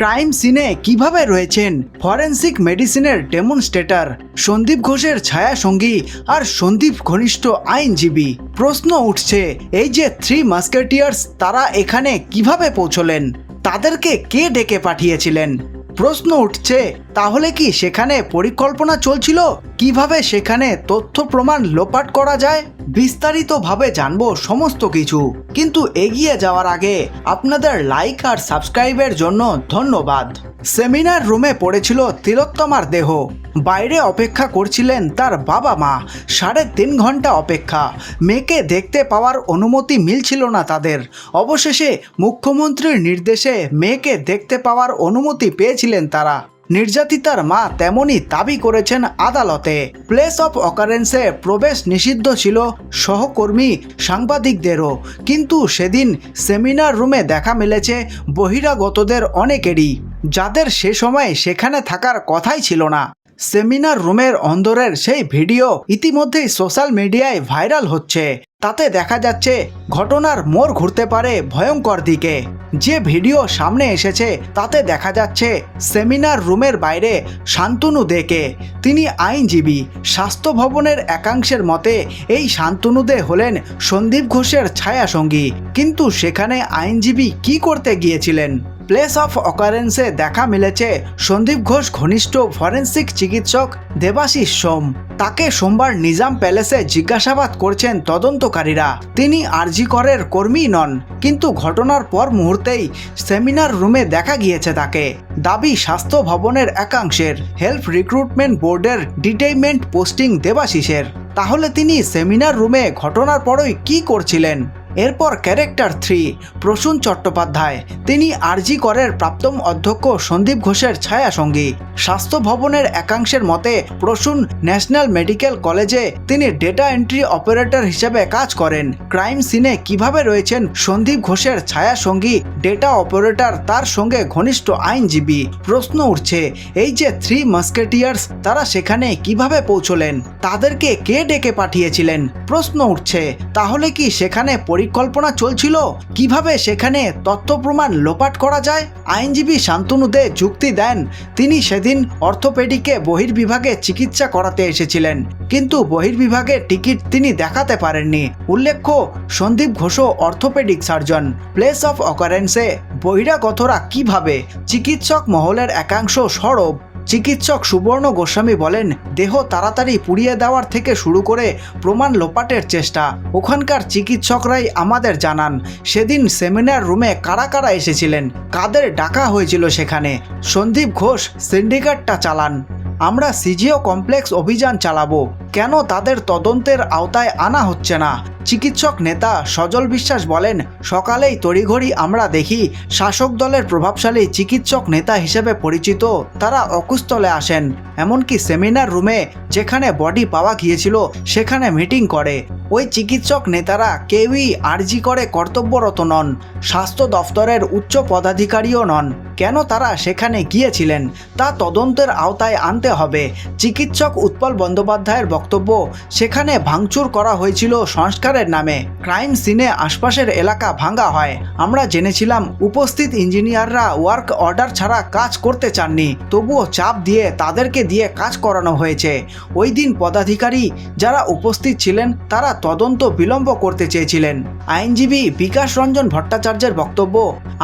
Crime সিনে কীভাবে রয়েছেন? ফরেন্সিক মেডিসিনের ডেমনস্ট্রেটর, সন্দীপ ঘোষের ছায়াসঙ্গী আর সন্দীপ ঘনিষ্ঠ আইনজীবী। প্রশ্ন উঠছে, এই যে থ্রি মাস্কেটিয়ার্স, তারা এখানে কীভাবে পৌঁছলেন? তাদেরকে কে ডেকে পাঠিয়েছিলেন? প্রশ্ন উঠছে তাহলে কি সেখানে পরিকল্পনা চলছিল? কীভাবে সেখানে তথ্য প্রমাণ লোপাট করা যায়? বিস্তারিতভাবে জানব সমস্ত কিছু। কিন্তু এগিয়ে যাওয়ার আগে আপনাদের লাইক আর সাবস্ক্রাইবের জন্য ধন্যবাদ। সেমিনার রুমে পড়েছিল তিলোত্তমার দেহ। বাইরে অপেক্ষা করছিলেন তার বাবা মা। সাড়ে তিন ঘণ্টা অপেক্ষা। মেয়েকে দেখতে পাওয়ার অনুমতি মিলছিল না তাদের। অবশেষে মুখ্যমন্ত্রীর নির্দেশে মেয়েকে দেখতে পাওয়ার অনুমতি পেয়েছিলেন তারা। নির্যাতিতার মা তেমনই দাবি করেছেন আদালতে। প্লেস অফ অকারেন্সে প্রবেশ নিষিদ্ধ ছিল সহকর্মী সাংবাদিকদেরও। কিন্তু সেদিন সেমিনার রুমে দেখা মিলেছে বহিরাগতদের অনেকেরই, যাদের সে সময় সেখানে থাকার কথাই ছিল না। সেমিনার রুমের অন্দরের সেই ভিডিও ইতিমধ্যেই সোশ্যাল মিডিয়ায় ভাইরাল হচ্ছে। তাতে দেখা যাচ্ছে, ঘটনার মোড় ঘুরতে পারে ভয়ঙ্কর দিকে। যে ভিডিও সামনে এসেছে, তাতে দেখা যাচ্ছে সেমিনার রুমের বাইরে শান্তনু দেকে তিনি আইনজীবী, স্বাস্থ্য ভবনের একাংশের মতে, এই শান্তনু দে হলেন সন্দীপ ঘোষের ছায়াসঙ্গী। কিন্তু সেখানে আইনজীবী কি করতে গিয়েছিলেন? প্লেস অফ অকারেন্সে দেখা মিলেছে সন্দীপ ঘোষ ঘনিষ্ঠ ফরেন্সিক চিকিৎসক দেবাশিস সোম। তাকে সোমবার নিজাম প্যালেসে জিজ্ঞাসাবাদ করছেন তদন্তকারীরা। তিনি আরজি করের কর্মী নন, কিন্তু ঘটনার পর মুহূর্তেই সেমিনার রুমে দেখা গিয়েছে তাকে। দাবি স্বাস্থ্য ভবনের একাংশের হেলথ রিক্রুটমেন্ট বোর্ডের ডিটেইনমেন্ট পোস্টিং দেবাশিসের। তাহলে তিনি সেমিনার রুমে ঘটনার পরই কি করছিলেন? এরপর ক্যারেক্টার থ্রি, প্রসূন চট্টোপাধ্যায়। তিনি আরজি করের প্রাপ্তম অধ্যক্ষ সন্দীপ ঘোষের ছায়াসঙ্গী। স্বাস্থ্য ভবনের একাংশের মতে, প্রসূন ন্যাশনাল মেডিকেল কলেজে তিনি ডেটা এন্ট্রি অপারেটর হিসেবে কাজ করেন। ক্রাইম সিনে কীভাবে রয়েছেন সন্দীপ ঘোষের ছায়াসঙ্গী, ডেটা অপারেটর তার সঙ্গে ঘনিষ্ঠ আইনজীবী? প্রশ্ন উঠছে, এই যে থ্রি মাস্কেটিয়ার্স, তারা সেখানে কীভাবে পৌঁছলেন? তাদেরকে কে ডেকে পাঠিয়েছিলেন? প্রশ্ন উঠছে, তাহলে কি সেখানে পরিকল্পনা চলছিল। কীভাবে সেখানে তথ্য প্রমাণ লোপাট করা যায়? আইনজীবী শান্তনু দে যুক্তি দেন, তিনি সেদিন অর্থোপেডিকে বহির্বিভাগে চিকিৎসা করাতে এসেছিলেন। কিন্তু বহির্বিভাগে টিকিট তিনি দেখাতে পারেননি। উল্লেখ্য, Sandip Ghosh orthopaedic surgeon. Place of অকারেন্সে বহিরাগতরা কীভাবে চিকিৎসক মহলের একাংশ সরব চিকিৎসক সুবর্ণ গোস্বামী বলেন, দেহ তাড়াতাড়ি পুড়িয়ে দেওয়ার থেকে শুরু করে প্রমাণ লোপাটের চেষ্টা। ওখানকার চিকিৎসকরাই আমাদের জানান, সেদিন সেমিনার রুমে কারা কারা এসেছিলেন, কাদের ডাকা হয়েছিল সেখানে। সন্দীপ ঘোষ, সিন্ডিকেটটা চালান। আমরা সিজিও কমপ্লেক্স অভিযান চালাবো। কেন তাদের তদন্তের আওতায় আনা হচ্ছে না? চিকিৎসক নেতা সজল বিশ্বাস বলেন, সকালেই তড়িঘড়ি আমরা দেখি শাসক দলের প্রভাবশালী চিকিৎসক নেতা হিসেবে পরিচিত, তারা অকুস্থলে আসেন। এমনকি সেমিনার রুমে যেখানে বডি পাওয়া গিয়েছিল, সেখানে মিটিং করে। ওই চিকিৎসক নেতারা কেউই আর্জি করে কর্তব্যরত নন, স্বাস্থ্য দফতরের উচ্চ পদাধিকারীও নন। কেন তারা সেখানে গিয়েছিলেন, তা তদন্তের আওতায় আনতে হবে। চিকিৎসক উৎপল বন্দ্যোপাধ্যায়ের বক্তব্য, সেখানে ভাঙচুর করা হয়েছিল সংস্কারের নামে। ক্রাইম সিনে আশপাশের এলাকা ভাঙা হয়। আমরা জেনেছিলাম উপস্থিত ইঞ্জিনিয়াররা ওয়ার্ক অর্ডার ছাড়া কাজ করতে চাননি। তবুও চাপ দিয়ে তাদেরকে দিয়ে কাজ করানো হয়েছে। ওই দিন পদাধিকারী যারা উপস্থিত ছিলেন, তারা তদন্ত বিলম্ব করতে চেয়েছিলেন। আইনজীবী বিকাশ রঞ্জন ভট্টাচার্যের বক্তব্য,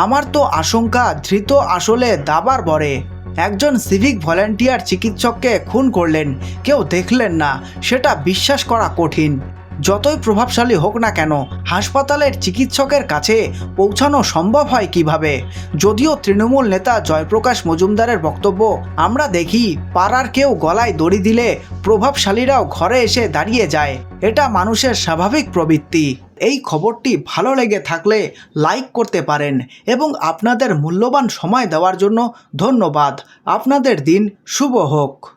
আমার তো আশঙ্কা, ধৃত আসলে দাবার বরে। একজন সিভিক ভলেন্টিয়ার চিকিৎসককে খুন করলেন, কেউ দেখলেন না, সেটা বিশ্বাস করা কঠিন। যতই প্রভাবশালী হোক না কেন, হাসপাতালের চিকিৎসকের কাছে পৌঁছানো সম্ভব হয় কীভাবে? যদিও তৃণমূল নেতা জয়প্রকাশ মজুমদারের বক্তব্য, আমরা দেখি পাড়ার কেউ গলায় দড়ি দিলে প্রভাবশালীরাও ঘরে এসে দাঁড়িয়ে যায়। এটা মানুষের স্বাভাবিক প্রবৃত্তি। এই খবরটি ভালো লেগে থাকলে লাইক করতে পারেন এবং আপনাদের মূল্যবান সময় দেওয়ার জন্য ধন্যবাদ। আপনাদের দিন শুভ হোক।